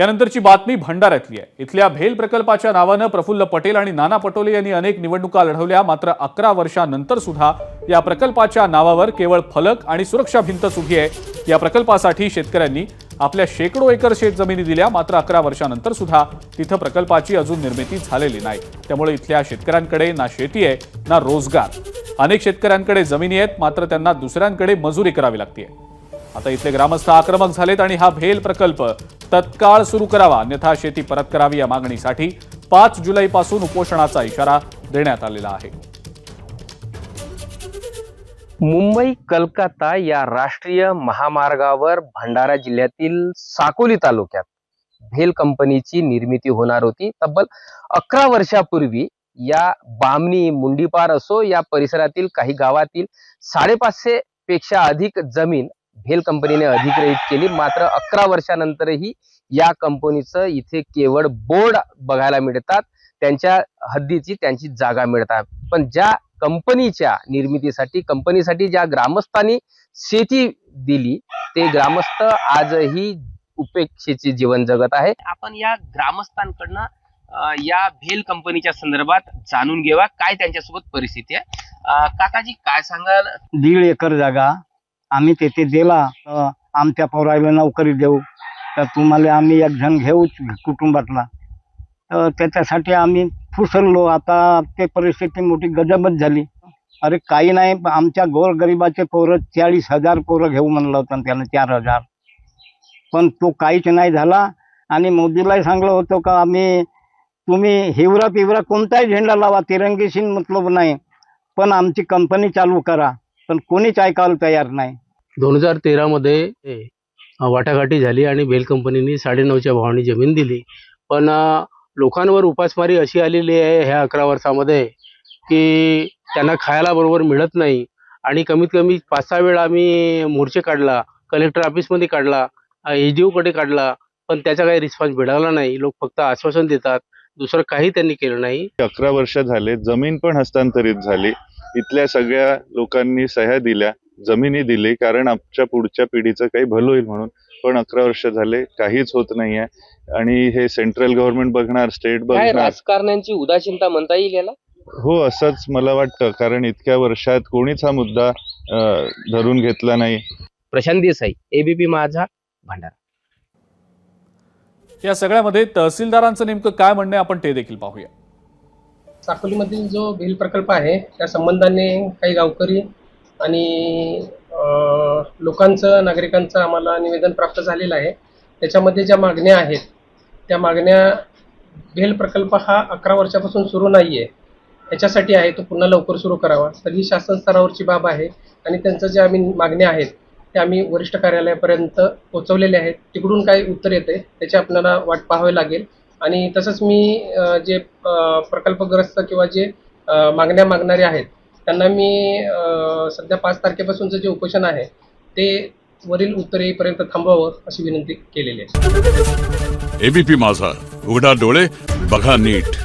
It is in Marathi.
यानंतरची बातमी भंडाऱ्यातली आहे. इथल्या भेल प्रकल्पाच्या नावानं प्रफुल्ल पटेल आणि नाना पटोले यांनी अनेक निवडणुका लढवल्या. मात्र अकरा वर्षानंतर सुद्धा या प्रकल्पाच्या नावावर केवळ फलक आणि सुरक्षा भिंत उभी आहे. या प्रकल्पासाठी शेतकऱ्यांनी आपल्या शेकडो एकर शेत जमिनी दिल्या. मात्र अकरा वर्षानंतर सुद्धा तिथं प्रकल्पाची अजून निर्मिती झालेली नाही. त्यामुळे इथल्या शेतकऱ्यांकडे ना शेती आहे ना रोजगार. अनेक शेतकऱ्यांकडे जमिनी आहेत मात्र त्यांना दुसऱ्यांकडे मजुरी करावी लागते. आता इथले ग्रामस्थ आक्रमक झालेत आणि हा भेल प्रकल्प तत्काळ सुरू करावा. अन्यथा शेती परत करावी या मागणीसाठी पाच जुलैपासून उपोषणाचा इशारा देण्यात आलेला आहे. मुंबई कलकत्ता या राष्ट्रीय महामार्गावर भंडारा जिल्ह्यातील साकोली तालुक्यात भेल कंपनीची निर्मिती होणार होती. तब्बल अकरा वर्षापूर्वी या बामणी मुंडीपार असो या परिसरातील काही गावातील साडेपाचशे पेक्षा अधिक जमीन भेल कंपनीने अधिग्रहित केली. मात्र अकरा वर्षानंतरही या कंपनीचं इथे केवळ बोर्ड बघायला मिळतात. त्यांच्या हद्दीची त्यांची जागा मिळतात. पण ज्या कंपनीच्या निर्मितीसाठी कंपनीसाठी ज्या ग्रामस्थांनी शेती दिली ते ग्रामस्थ आजही उपेक्षेचे जीवन जगत आहे. आपण या ग्रामस्थांकडनं या भेल कंपनीच्या संदर्भात जाणून घेऊया. काय त्यांच्यासोबत परिस्थिती आहे? काकाजी काय सांगाल? दीड एकर जागा आम्ही तेथे दिला तर आमच्या पोराला नोकरी देऊ. तर तुम्हाला आम्ही एक जण घेऊच कुटुंबातला. तर त्याच्यासाठी आम्ही फुसरलो आता ते परिस्थिती मोठी गजबच झाली. अरे काही नाही आमच्या गोरगरिबाचे पोरं चाळीस हजार पोरं घेऊ म्हणलं होतं त्यानं चार हजार. पण तो काहीच नाही झाला. आणि मोदीलाही सांगलं होतं का आम्ही तुम्ही हिवरा पिवरा कोणताही झेंडा लावा तिरंगीशीन मतलब नाही. पण आमची कंपनी चालू करा. पण कोणीच ऐकायला तयार नाही. दोन हजार तेरामध्ये वाटाघाटी झाली आणि बेल कंपनीने साडेनऊच्या भावाने जमीन दिली. पण लोकांवर उपासमारी अशी आलेली आहे ह्या अकरा वर्षामध्ये की त्यांना खायला बरोबर मिळत नाही. आणि कमीत कमी पाच सहा वेळा आम्ही मोर्चे काढला कलेक्टर ऑफिसमध्ये काढला एच डी ओकडे काढला पण त्याचा काही रिस्पॉन्स मिळाला नाही. लोक फक्त आश्वासन देतात दुसरं काही त्यांनी केलं नाही. अकरा वर्ष झाले जमीन पण हस्तांतरित झाली. इथल्या सगळ्या लोकांनी सह्या दिल्या जमिनी दिली कारण आमच्या पुढच्या पिढीचं काही भलं होईल म्हणून. पण अकरा वर्ष झाले काहीच होत नाहीये. आणि हे सेंट्रल गव्हर्नमेंट बघणार स्टेट काय बघणार. राजकारण्यांची उदासीनता म्हणता येईल याला? हो असंच मला वाटतं कारण इतक्या वर्षात कोणीच हा मुद्दा अं, धरून घेतला नाही. प्रशांत देसाई एबीपी माझा भंडारा. या सगळ्यामध्ये तहसीलदारांचं नेमकं काय म्हणणं आहे आपण ते देखील पाहूया. साकोलीमधील जो भेल प्रकल्प आहे त्या संबंधाने काही गावकरी आणि लोकांचं नागरिकांचं आम्हाला निवेदन प्राप्त झालेलं आहे. त्याच्यामध्ये ज्या मागण्या आहेत त्या मागण्या भेल प्रकल्प हा अकरा वर्षापासून सुरू नाही आहे याच्यासाठी आहे तो पुन्हा लवकर सुरू करावा. तर ही शासन स्तरावरची बाब आहे आणि त्यांचं जे आम्ही मागण्या आहेत त्या आम्ही वरिष्ठ कार्यालयापर्यंत पोहोचवलेल्या आहेत. तिकडून काय उत्तर येते त्याची आपल्याला वाट पाहावी लागेल. आणि तसंच मी जे प्रकल्पग्रस्त किंवा जे मागण्या मागणारे आहेत त्यांना मी सध्या पाच तारखेपासूनचं जे उपोषण आहे ते वरील उत्तरेपर्यंत थांबवावं अशी विनंती केलेली आहे. एबीपी माझा. उघडा डोळे बघा नीट.